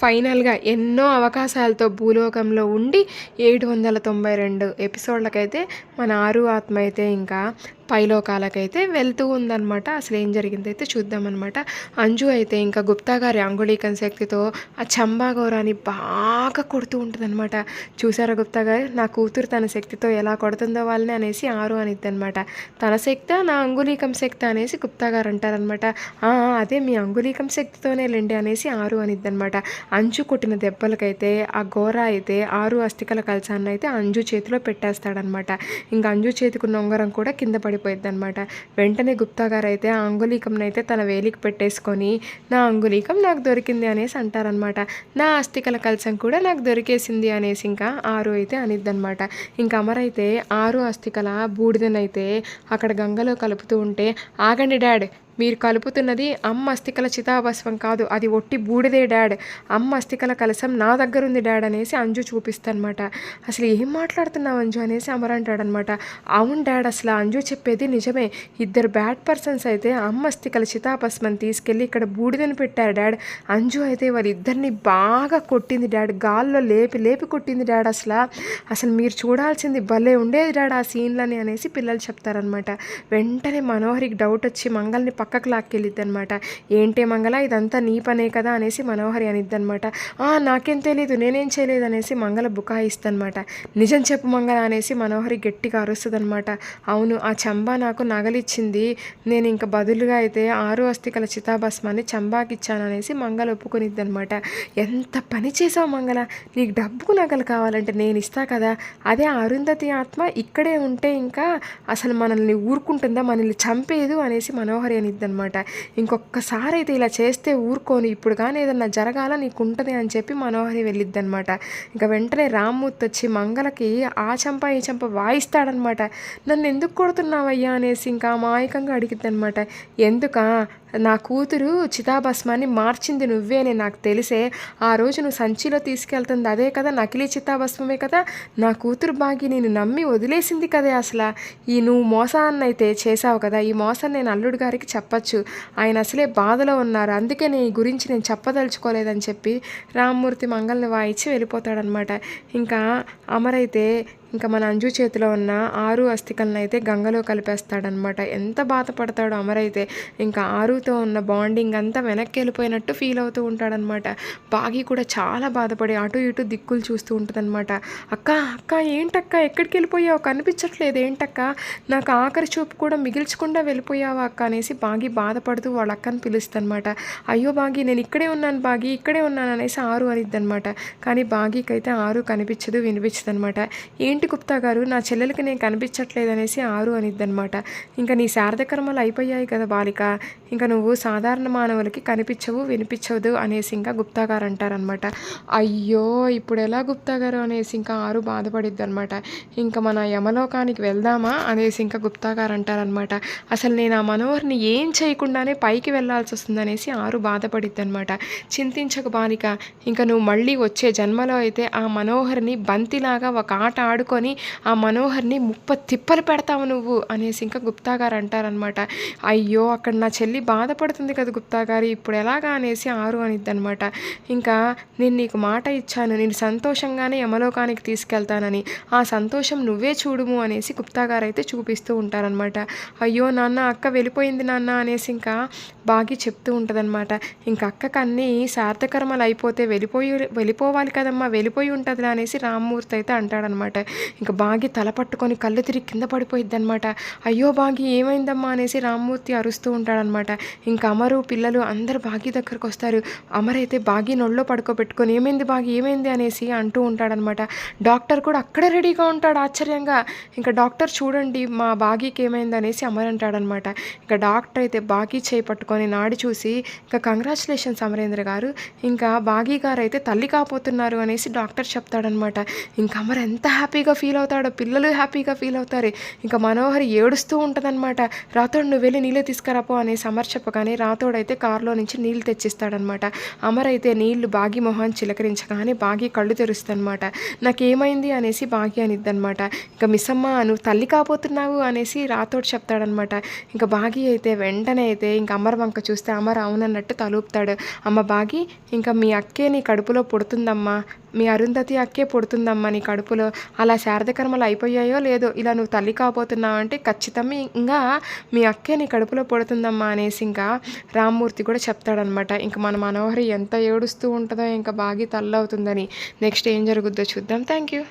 ఫైనల్గా ఎన్నో అవకాశాలతో భూలోకంలో ఉండి ఏడు వందల తొంభై రెండు ఎపిసోడ్లకైతే మన ఆరు ఆత్మ అయితే ఇంకా పైలోకాలకైతే వెళ్తూ ఉందన్నమాట. అసలు ఏం జరిగిందో అయితే చూద్దామన్నమాట. అంజు అయితే ఇంకా గుప్తా గారి అంగుళీకం శక్తితో ఆ చంబాగౌరాన్ని బాగా కొడుతూ ఉంటుందన్నమాట. చూసారా గుప్తా గారు? నా కూతురు తన శక్తితో ఎలా కొడుతుందో వాళ్ళని అనేసి ఆరు అనిద్ది అనమాట తన శక్తి నా అంగుళీకం శక్తి అనేసి గుప్తా గారు అంటారనమాట అదే మీ అంగుళీకం శక్తితోనే లేండి అనేసి ఆరు అనిద్ది అనమాట అంజు కొట్టిన దెబ్బలకైతే ఆ గోర అయితే ఆరు అస్థికల కలసాన్ని అయితే అంజు చేతిలో పెట్టేస్తాడనమాట ఇంకా అంజు చేతికున్న ఉంగరం కూడా కింద పడి పడిపోయింది అనమాట వెంటనే గుప్తా గారు అయితే ఆ అంగుళీకంని అయితే తన వేలికి పెట్టేసుకొని నా అంగుళీకం నాకు దొరికింది అనేసి అంటారనమాట నా అస్థికల కలసం కూడా నాకు దొరికేసింది అనేసి ఇంకా ఆరు అయితే అనిద్దనమాట ఇంకా అమరైతే ఆరు అస్థికల బూడిదనైతే అక్కడ గంగలో కలుపుతూ ఉంటే ఆగండి డాడ్ మీరు కలుపుతున్నది అమ్మ అస్థికల చితాభస్వం కాదు అది ఒట్టి బూడిదే డాడ్. అమ్మ అస్థికల కలసం నా దగ్గర ఉంది డాడ్ అనేసి అంజు చూపిస్తానమాట అసలు ఏం మాట్లాడుతున్నావు అంజు అనేసి అమర్ అంటాడనమాట అవును డాడ్ అసలు అంజు చెప్పేది నిజమే. ఇద్దరు బ్యాడ్ పర్సన్స్ అయితే అమ్మ అస్థికల చితాభస్మం తీసుకెళ్ళి ఇక్కడ బూడిదని పెట్టారు డాడ్. అంజు అయితే వాళ్ళిద్దరిని బాగా కొట్టింది డాడ్. గాల్లో లేపి లేపి కొట్టింది డాడ్ అసలు. అసలు మీరు చూడాల్సింది భలే ఉండేది డాడ్ ఆ సీన్లని అనేసి పిల్లలు చెప్తారనమాట వెంటనే మనోహరికి డౌట్ వచ్చి మంగల్ని పక్కకు లాక్కెళ్ళిద్ది అనమాట ఏంటే మంగళ ఇదంతా నీ పనే కదా అనేసి మనోహరి అనిద్ది అనమాట నాకేం తెలియదు నేనేం చేయలేదు అనేసి మంగళ బుకాయిస్తనమాట నిజం చెప్పు మంగళ అనేసి మనోహరి గట్టిగా అరుస్తుంది అనమాట అవును ఆ చంబా నాకు నగలిచ్చింది. నేను ఇంకా బదులుగా అయితే ఆరు అస్థికల చితాభస్మాన్ని చంబాకి ఇచ్చాను అనేసి మంగళ ఒప్పుకునిద్ది అనమాట ఎంత పని చేసావు మంగళ? నీకు డబ్బుకు నగలు కావాలంటే నేను ఇస్తా కదా. అదే అరుంధతి ఆత్మ ఇక్కడే ఉంటే ఇంకా అసలు మనల్ని ఊరుకుంటుందా? మనల్ని చంపేదు అనేసి మనోహరి అనిద్ది అనమాట ఇంకొకసారి అయితే ఇలా చేస్తే ఊరుకోను ఇప్పుడు కానీ ఏదన్నా జరగాల నీకు ఉంటుంది అని చెప్పి మనోహరి వెళ్ళిద్ది అనమాట ఇంకా వెంటనే రామ్మూర్తి వచ్చి మంగళకి ఆ చంప ఈ చంప వాయిస్తాడనమాట నన్ను ఎందుకు కొడుతున్నావయ్యా అనేసి ఇంకా అమాయకంగా అడిగిద్ది అనమాట ఎందుకా? నా కూతురు చితాభస్మాన్ని మార్చింది నువ్వే అని నాకు తెలిసే ఆ రోజు నువ్వు సంచిలో తీసుకెళ్తుంది అదే కదా నకిలీ చితాభస్మమే కదా? నా కూతురు బాగి నేను నమ్మి వదిలేసింది కదే అసలు. ఈ నువ్వు మోసాన్ని అయితే చేసావు కదా ఈ మోసం నేను అల్లుడు గారికి చెప్పచ్చు. ఆయన అసలే బాధలో ఉన్నారు అందుకే నీ గురించి నేను చెప్పదలుచుకోలేదని చెప్పి రామ్మూర్తి మంగళని వాయించి వెళ్ళిపోతాడనమాట ఇంకా అమరైతే ఇంకా మన అంజు చేతిలో ఉన్న ఆరు అస్థికలను అయితే గంగలో కలిపేస్తాడనమాట ఎంత బాధపడతాడో అమరైతే. ఇంకా ఆరుతో ఉన్న బాండింగ్ అంతా వెనక్కి వెళ్ళిపోయినట్టు ఫీల్ అవుతూ ఉంటాడనమాట బాగి కూడా చాలా బాధపడి అటు ఇటు దిక్కులు చూస్తూ ఉంటుందన్నమాట. అక్క అక్క ఏంటక్క ఎక్కడికి వెళ్ళిపోయావు? కనిపించట్లేదు. ఏంటక్క? నాకు ఆఖరి చూపు కూడా మిగిల్చకుండా వెళ్ళిపోయావా అక్క? అనేసి బాగి బాధపడుతూ వాళ్ళ అక్కని పిలుస్తానమాట అయ్యో బాగి నేను ఇక్కడే ఉన్నాను బాగి ఇక్కడే ఉన్నాను అనేసి ఆరు అనిద్దనమాట కానీ బాగికైతే అయితే ఆరు కనిపించదు వినిపించదు అనమాట ఏంటి ఏంటి గుప్తా గారు? నా చెల్లెలకి నేను కనిపించట్లేదు అనేసి ఆరు అనిద్దనమాట ఇంకా నీ శారద కర్మలు అయిపోయాయి కదా బాలిక. ఇంకా నువ్వు సాధారణ మానవులకి కనిపించవు వినిపించవదు అనేసి ఇంకా గుప్తా గారు అంటారనమాట అయ్యో ఇప్పుడు ఎలా గుప్తా గారు అనేసి ఇంకా ఆరు బాధపడిద్ది అనమాట ఇంకా మన యమలోకానికి వెళ్దామా అనేసి ఇంకా గుప్తా గారు అంటారనమాట అసలు నేను ఆ మనోహర్ని ఏం చేయకుండానే పైకి వెళ్ళాల్సి వస్తుందనేసి ఆరు బాధపడిద్ది అనమాట చింతించక బాలిక. ఇంకా నువ్వు మళ్ళీ వచ్చే జన్మలో అయితే ఆ మనోహర్ని బంతిలాగా ఒక ఆట ఆడుకు పట్టుకొని ఆ మనోహర్ని ముప్ప తిప్పలు పెడతావు నువ్వు అనేసి ఇంకా గుప్తా గారు అంటారనమాట అయ్యో అక్కడ నా చెల్లి బాధపడుతుంది కదా గుప్తా గారు. ఇప్పుడు ఎలాగా అనేసి ఆరు అనిద్దనమాట ఇంకా నేను నీకు మాట ఇచ్చాను. నేను సంతోషంగానే యమలోకానికి తీసుకెళ్తానని. ఆ సంతోషం నువ్వే చూడుము అనేసి గుప్తా గారు అయితే చూపిస్తూ ఉంటారనమాట అయ్యో నాన్న అక్క వెళ్ళిపోయింది నాన్న అనేసి ఇంకా బాగి చెప్తూ ఉంటుందన్నమాట. ఇంకా అక్కకు అన్నీ సార్థకర్మలు అయిపోతే వెళ్ళిపోయి వెళ్ళిపోవాలి కదమ్మా వెళ్ళిపోయి ఉంటుందిలా అనేసి రామ్మూర్తి అయితే అంటాడనమాట ఇంకా బాగి తల పట్టుకొని కళ్ళు తిరిగి కింద పడిపోయిద్ది అనమాట అయ్యో బాగి ఏమైందమ్మా అనేసి రామ్మూర్తి అరుస్తూ ఉంటాడనమాట ఇంకా అమరు పిల్లలు అందరు బాగి దగ్గరకు వస్తారు అమర్ అయితే బాగి నొళ్ళో పడుకోబెట్టుకొని ఏమైంది బాగి ఏమైంది? అనేసి అంటూ ఉంటాడనమాట డాక్టర్ కూడా అక్కడే రెడీగా ఉంటాడు ఆశ్చర్యంగా. ఇంకా డాక్టర్ చూడండి మా బాగీకి ఏమైంది? అనేసి అమర్ అంటాడనమాట ఇంకా డాక్టర్ అయితే బాగీ చేయి పట్టుకొని నాడి చూసి ఇంకా కంగ్రాచులేషన్స్ అమరేంద్ర గారు ఇంకా బాగీ గారు అయితే తల్లి కాపోతున్నారు అనేసి డాక్టర్ చెప్తాడనమాట ఇంకా అమర్ ఎంత హ్యాపీగా హ్యాపీగా ఫీల్ అవుతాడో పిల్లలు హ్యాపీగా ఫీల్ అవుతారు. ఇంకా మనోహరి ఏడుస్తూ ఉంటుందన్నమాట. రాతోడు నువ్వు వెళ్ళి నీళ్ళే తీసుకురాపో అనే సమర్ అమర్ చెప్పగానే రాతోడైతే కారులో నుంచి నీళ్ళు తెచ్చిస్తాడనమాట అమర్ అయితే నీళ్ళు బాగి మొహాన్ని చిలకరించగానే బాగి కళ్ళు తెరుస్తానమాట నాకేమైంది? అనేసి బాగి అనిద్దనమాట ఇంకా మిస్సమ్మ నువ్వు తల్లి కాబోతున్నావు అనేసి రాతోడు చెప్తాడనమాట ఇంకా బాగి అయితే వెంటనే అయితే ఇంకా అమర్ వంక చూస్తే అమర్ అవునన్నట్టు తలూపుతాడు. అమ్మ బాగి ఇంకా మీ అక్కే నీ కడుపులో పుడుతుందమ్మా మీ అరుంధతి అక్కే పుడుతుందమ్మా నీ కడుపులో. అలా శారదకర్మలు అయిపోయాయో లేదో ఇలా నువ్వు తల్లి కాబోతున్నావు అంటే ఖచ్చితంగా ఇంకా మీ అక్కే నీ కడుపులో పుడుతుందమ్మా అనేసి ఇంకా రామ్మూర్తి కూడా చెప్తాడనమాట ఇంకా మన మనోహరి ఎంత ఏడుస్తూ ఉంటుందో ఇంకా బాగా తల్లవుతుందని నెక్స్ట్ ఏం జరుగుద్దో చూద్దాం. Thank you.